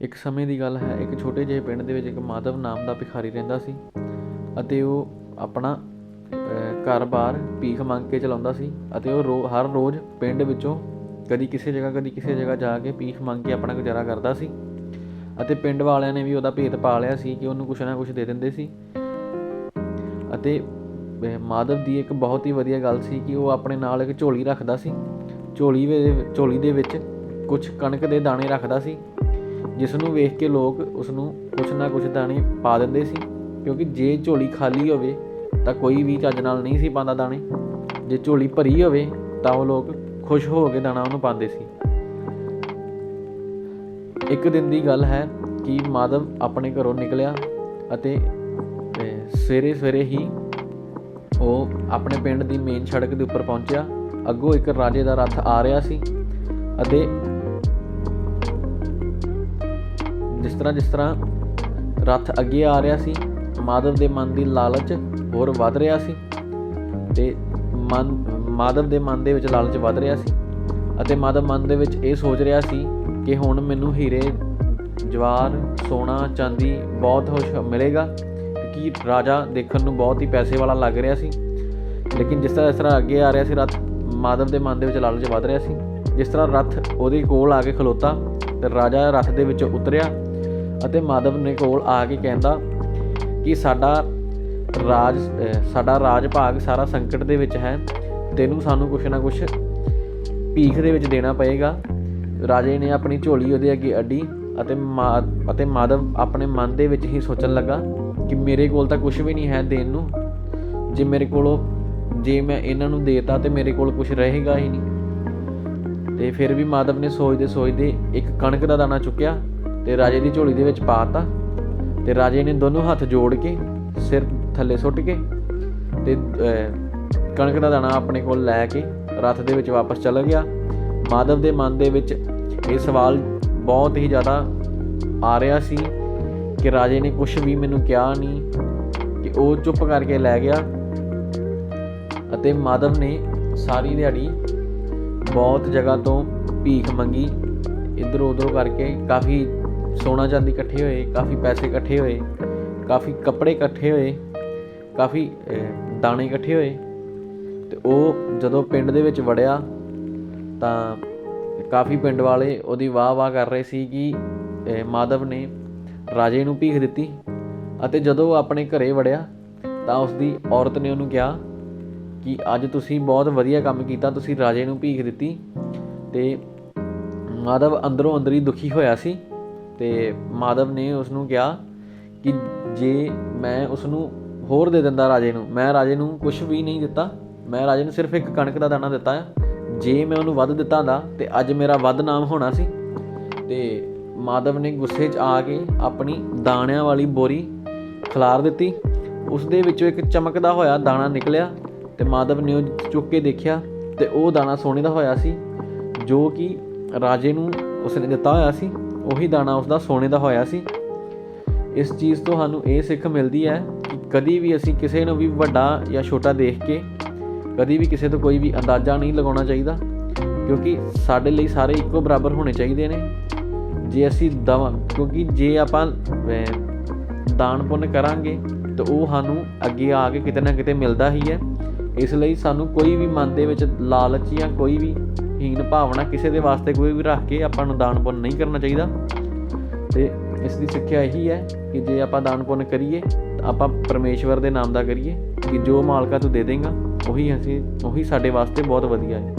ਇੱਕ ਸਮੇਂ ਦੀ ਗੱਲ ਹੈ, ਇੱਕ ਛੋਟੇ ਜਿਹੇ ਪਿੰਡ ਦੇ ਵਿੱਚ ਇੱਕ ਮਾਧਵ ਨਾਮ ਦਾ ਭਿਖਾਰੀ ਰਹਿੰਦਾ ਸੀ ਅਤੇ ਉਹ ਆਪਣਾ ਘਰ-ਬਾਰ ਭੀਖ ਮੰਗ ਕੇ ਚਲਾਉਂਦਾ ਸੀ ਅਤੇ ਉਹ ਰੋ, ਹਰ ਰੋਜ਼ ਪਿੰਡ ਵਿੱਚੋਂ ਕਦੀ ਕਿਸੇ ਜਗ੍ਹਾ, ਕਦੀ ਕਿਸੇ ਜਗ੍ਹਾ ਜਾ ਕੇ ਭੀਖ ਮੰਗ ਕੇ ਆਪਣਾ ਗੁਜ਼ਾਰਾ ਕਰਦਾ ਸੀ ਅਤੇ ਪਿੰਡ ਵਾਲਿਆਂ ਨੇ ਵੀ ਉਹਦਾ ਭੇਤ ਪਾ ਲਿਆ ਸੀ ਕਿ ਉਹਨੂੰ ਕੁਛ ਨਾ ਕੁਛ ਦੇ ਦਿੰਦੇ ਸੀ ਅਤੇ ਮਾਧਵ ਦੀ ਇੱਕ ਬਹੁਤ ਹੀ ਵਧੀਆ ਗੱਲ ਸੀ ਕਿ ਉਹ ਆਪਣੇ ਨਾਲ ਇੱਕ ਝੋਲੀ ਰੱਖਦਾ ਸੀ, ਝੋਲੀ ਵੇ, ਝੋਲੀ ਦੇ ਵਿੱਚ ਕੁਝ ਕਣਕ ਦੇ ਦਾਣੇ ਰੱਖਦਾ ਸੀ ਜਿਸ ਨੂੰ ਵੇਖ ਕੇ ਲੋਕ ਉਸ ਨੂੰ ਕੁਛ ਨਾ ਕੁਛ ਦਾਣੇ ਪਾ ਦਿੰਦੇ ਸੀ, ਕਿਉਂਕਿ ਜੇ ਝੋਲੀ ਖਾਲੀ ਹੋਵੇ ਤਾਂ ਕੋਈ ਵੀ ਚੱਜ ਨਾਲ ਨਹੀਂ ਸੀ ਪਾਉਂਦਾ ਦਾਣੇ। ਜੇ ਝੋਲੀ ਭਰੀ ਹੋਵੇ ਤਾਂ ਉਹ ਲੋਕ ਖੁਸ਼ ਹੋ ਕੇ ਦਾਣਾ ਉਹਨੂੰ ਪਾਉਂਦੇ ਸੀ। ਇੱਕ ਦਿਨ ਦੀ ਗੱਲ ਹੈ ਕਿ ਮਾਧਵ ਆਪਣੇ ਘਰੋਂ ਨਿਕਲਿਆ ਅਤੇ ਸਵੇਰੇ ਸਵੇਰੇ ਹੀ ਉਹ ਆਪਣੇ ਪਿੰਡ ਦੀ ਮੇਨ ਸੜਕ ਦੇ ਉੱਪਰ ਪਹੁੰਚਿਆ। ਅੱਗੋਂ ਇੱਕ ਰਾਜੇ ਦਾ ਰੱਥ ਆ ਰਿਹਾ ਸੀ ਅਤੇ ਜਿਸ ਤਰ੍ਹਾਂ ਜਿਸ ਤਰ੍ਹਾਂ ਰੱਥ ਅੱਗੇ ਆ ਰਿਹਾ ਸੀ, ਮਾਧਵ ਦੇ ਮਨ ਦੀ ਲਾਲਚ ਹੋਰ ਵੱਧ ਰਿਹਾ ਸੀ ਤੇ ਮਨ, ਮਾਧਵ ਦੇ ਮਨ ਦੇ ਵਿੱਚ ਲਾਲਚ ਵੱਧ ਰਿਹਾ ਸੀ ਅਤੇ ਮਾਧਵ ਮਨ ਦੇ ਵਿੱਚ ਇਹ ਸੋਚ ਰਿਹਾ ਸੀ ਕਿ ਹੁਣ ਮੈਨੂੰ ਹੀਰੇ, ਜਵਾਰ, ਸੋਨਾ, ਚਾਂਦੀ ਬਹੁਤ ਕੁਛ ਮਿਲੇਗਾ ਕਿਉਂਕਿ ਰਾਜਾ ਦੇਖਣ ਨੂੰ ਬਹੁਤ ਹੀ ਪੈਸੇ ਵਾਲਾ ਲੱਗ ਰਿਹਾ ਸੀ। ਲੇਕਿਨ ਜਿਸ ਤਰ੍ਹਾਂ ਇਸ ਤਰ੍ਹਾਂ ਅੱਗੇ ਆ ਰਿਹਾ ਸੀ, ਰੱਥ ਮਾਧਵ ਦੇ ਮਨ ਦੇ ਵਿੱਚ ਲਾਲਚ ਵੱਧ ਰਿਹਾ ਸੀ। ਜਿਸ ਤਰ੍ਹਾਂ ਰੱਥ ਉਹਦੇ ਕੋਲ ਆ ਕੇ ਖਲੋਤਾ ਤੇ ਰਾਜਾ ਰੱਥ ਦੇ ਵਿੱਚ ਉਤਰਿਆ ਅਤੇ ਮਾਧਵ ਨੇ ਕੋਲ ਆ ਕੇ ਕਹਿੰਦਾ ਕਿ ਸਾਡਾ ਰਾਜ ਸਾਡਾ ਰਾਜ ਭਾਗ ਸਾਰਾ ਸੰਕਟ ਦੇ ਵਿੱਚ ਹੈ। ਤੈਨੂੰ ਸਾਨੂੰ ਕੁਛ ਨਾ ਕੁਛ ਭੀਖ ਦੇ ਵਿੱਚ ਦੇਣਾ ਪਏਗਾ। ਰਾਜੇ ਨੇ ਆਪਣੀ ਝੋਲੀ ਉਹਦੇ ਅੱਗੇ ਅੱਡੀ ਅਤੇ ਮਾ- ਅਤੇ ਮਾਧਵ ਆਪਣੇ ਮਨ ਦੇ ਵਿੱਚ ਹੀ ਸੋਚਣ ਲੱਗਾ ਕਿ ਮੇਰੇ ਕੋਲ ਤਾਂ ਕੁਝ ਵੀ ਨਹੀਂ ਹੈ ਦੇਣ ਨੂੰ। ਜੇ ਮੇਰੇ ਕੋਲੋਂ, ਜੇ ਮੈਂ ਇਹਨਾਂ ਨੂੰ ਦੇਤਾ ਤੇ ਮੇਰੇ ਕੋਲ ਕੁਝ ਰਹੇਗਾ ਹੀ ਨਹੀਂ। ਤੇ ਫਿਰ ਵੀ ਮਾਧਵ ਨੇ ਸੋਚਦੇ ਸੋਚਦੇ ਇੱਕ ਕਣਕ ਦਾ ਦਾਣਾ ਚੁੱਕਿਆ ਤੇ ਰਾਜੇ ਦੀ ਝੋਲੀ ਦੇ ਵਿੱਚ ਪਾਤਾ ਤੇ ਰਾਜੇ ਨੇ ਦੋਨੋਂ ਹੱਥ ਜੋੜ ਕੇ ਸਿਰ ਥੱਲੇ ਸੁੱਟ ਕੇ ਤੇ ਕਣਕ ਦਾ ਦਾਣਾ ਆਪਣੇ ਕੋਲ ਲੈ ਕੇ ਰੱਥ ਦੇ ਵਿੱਚ ਵਾਪਸ ਚਲਾ ਗਿਆ। ਮਾਧਵ ਦੇ ਮਨ ਦੇ ਵਿੱਚ ਇਹ ਸਵਾਲ ਬਹੁਤ ਹੀ ਜ਼ਿਆਦਾ ਆ ਰਿਹਾ ਸੀ ਕਿ ਰਾਜੇ ਨੇ ਕੁਝ ਵੀ ਮੈਨੂੰ ਕਿਹਾ ਨਹੀਂ ਕਿ ਉਹ ਚੁੱਪ ਕਰਕੇ ਲੈ ਗਿਆ ਅਤੇ ਮਾਧਵ ਨੇ ਸਾਰੀ ਦਿਹਾੜੀ ਬਹੁਤ ਜਗ੍ਹਾ ਤੋਂ ਭੀਖ ਮੰਗੀ। ਇਧਰ ਉਧਰ ਕਰਕੇ ਕਾਫੀ ਸੋਨਾ ਚਾਂਦੀ ਇਕੱਠੇ ਹੋਏ, ਕਾਫੀ ਪੈਸੇ ਇਕੱਠੇ ਹੋਏ, ਕਾਫੀ ਕੱਪੜੇ ਇਕੱਠੇ ਹੋਏ, ਕਾਫੀ ਦਾਣੇ ਇਕੱਠੇ ਹੋਏ। ਤੇ ਉਹ ਜਦੋਂ ਪਿੰਡ ਦੇ ਵਿੱਚ ਵੜਿਆ, ਤਾਂ ਕਾਫੀ ਪਿੰਡ ਵਾਲੇ ਉਹਦੀ ਵਾਹ ਵਾਹ ਕਰ ਰਹੇ ਸੀ ਕਿ ਮਾਧਵ ਨੇ ਰਾਜੇ ਨੂੰ ਭੀਖ ਦਿੱਤੀ। ਅਤੇ ਜਦੋਂ ਉਹ ਆਪਣੇ ਘਰੇ ਵੜਿਆ, ਤਾਂ ਉਸ ਦੀ ਔਰਤ ਨੇ ਉਹਨੂੰ ਕਿਹਾ ਕਿ ਅੱਜ ਤੁਸੀਂ ਬਹੁਤ ਵਧੀਆ ਕੰਮ ਕੀਤਾ, ਤੁਸੀਂ ਰਾਜੇ ਨੂੰ ਭੀਖ ਦਿੱਤੀ। ਤੇ ਮਾਧਵ ਅੰਦਰੋਂ ਅੰਦਰ ਹੀ ਦੁਖੀ ਹੋਇਆ ਸੀ। ਤੇ ਮਾਧਵ ਨੇ ਉਸ ਨੂੰ ਕਿਹਾ ਕਿ ਜੇ ਮੈਂ ਉਸ ਨੂੰ ਹੋਰ ਦੇ ਦਿੰਦਾ ਰਾਜੇ ਨੂੰ, ਮੈਂ ਰਾਜੇ ਨੂੰ ਕੁਝ ਵੀ ਨਹੀਂ ਦਿੱਤਾ, ਮੈਂ ਰਾਜੇ ਨੂੰ ਸਿਰਫ ਇੱਕ ਕਣਕ ਦਾ ਦਾਣਾ ਦਿੱਤਾ ਹੈ ਜੇ ਮੈਂ ਉਹਨੂੰ ਵੱਧ ਦਿੱਤਾ ਦਾ ਤੇ ਅੱਜ ਮੇਰਾ ਵੱਧ ਨਾਮ ਹੋਣਾ ਸੀ। ਤੇ ਮਾਧਵ ਨੇ ਗੁੱਸੇ 'ਚ ਆ ਕੇ ਆਪਣੀ ਦਾਣਿਆਂ ਵਾਲੀ ਬੋਰੀ ਖਲਾਰ ਦਿੱਤੀ। ਉਸ ਦੇ ਵਿੱਚੋਂ ਇੱਕ ਚਮਕਦਾ ਹੋਇਆ ਦਾਣਾ ਨਿਕਲਿਆ ਤੇ ਮਾਧਵ ਨੇ ਉਹ ਚੁੱਕ ਕੇ ਦੇਖਿਆ ਤੇ ਉਹ ਦਾਣਾ ਸੋਨੇ ਦਾ ਹੋਇਆ ਸੀ, ਜੋ ਕਿ ਰਾਜੇ ਨੂੰ ਉਸਨੇ ਦਿੱਤਾ ਹੋਇਆ ਸੀ। ਉਹੀ ਦਾਣਾ ਉਸਦਾ ਸੋਨੇ ਦਾ ਹੋਇਆ ਸੀ। ਇਸ ਚੀਜ਼ ਤੋਂ ਸਾਨੂੰ ਇਹ ਸਿੱਖ ਮਿਲਦੀ ਹੈ ਕਿ ਕਦੀ ਵੀ ਅਸੀਂ ਕਿਸੇ ਨੂੰ ਵੀ ਵੱਡਾ ਜਾਂ ਛੋਟਾ ਦੇਖ ਕੇ ਕਦੀ ਵੀ ਕਿਸੇ ਤੋਂ ਕੋਈ ਵੀ ਅੰਦਾਜ਼ਾ ਨਹੀਂ ਲਗਾਉਣਾ ਚਾਹੀਦਾ, ਕਿਉਂਕਿ ਸਾਡੇ ਲਈ ਸਾਰੇ ਇੱਕੋ ਬਰਾਬਰ ਹੋਣੇ ਚਾਹੀਦੇ ਨੇ। ਜੇ ਅਸੀਂ ਦਵਾ, ਕਿਉਂਕਿ ਜੇ ਆਪਾਂ ਦਾਨ ਪੁੰਨ ਕਰਾਂਗੇ, ਤਾਂ ਉਹ ਸਾਨੂੰ ਅੱਗੇ ਆ ਕੇ ਕਿਤੇ ਨਾ ਕਿਤੇ ਮਿਲਦਾ ਹੀ ਹੈ। ਇਸ ਲਈ ਸਾਨੂੰ ਕੋਈ ਵੀ ਮਨ ਦੇ ਵਿੱਚ ਲਾਲਚ ਜਾਂ ਕੋਈ ਵੀ ਹੀਨ ਭਾਵਨਾ ਕਿਸੇ ਦੇ ਵਾਸਤੇ ਕੋਈ ਵੀ ਰੱਖ ਕੇ ਆਪਾਂ ਨੂੰ ਦਾਨ ਪੁੰਨ ਨਹੀਂ ਕਰਨਾ ਚਾਹੀਦਾ। ਤੇ ਇਸ ਦੀ ਸਿੱਖਿਆ ਇਹੀ ਹੈ ਕਿ ਜੇ ਆਪਾਂ ਦਾਨ ਪੁੰਨ ਕਰੀਏ, ਤਾਂ ਆਪਾਂ ਪਰਮੇਸ਼ਵਰ ਦੇ ਨਾਮ ਦਾ ਕਰੀਏ ਕਿ ਜੋ ਮਾਲਕਾ ਤੂੰ ਦੇ ਦੇਂਗਾ, ਉਹੀ ਅਸੀਂ, ਉਹੀ ਸਾਡੇ ਵਾਸਤੇ ਬਹੁਤ ਵਧੀਆ ਹੈ।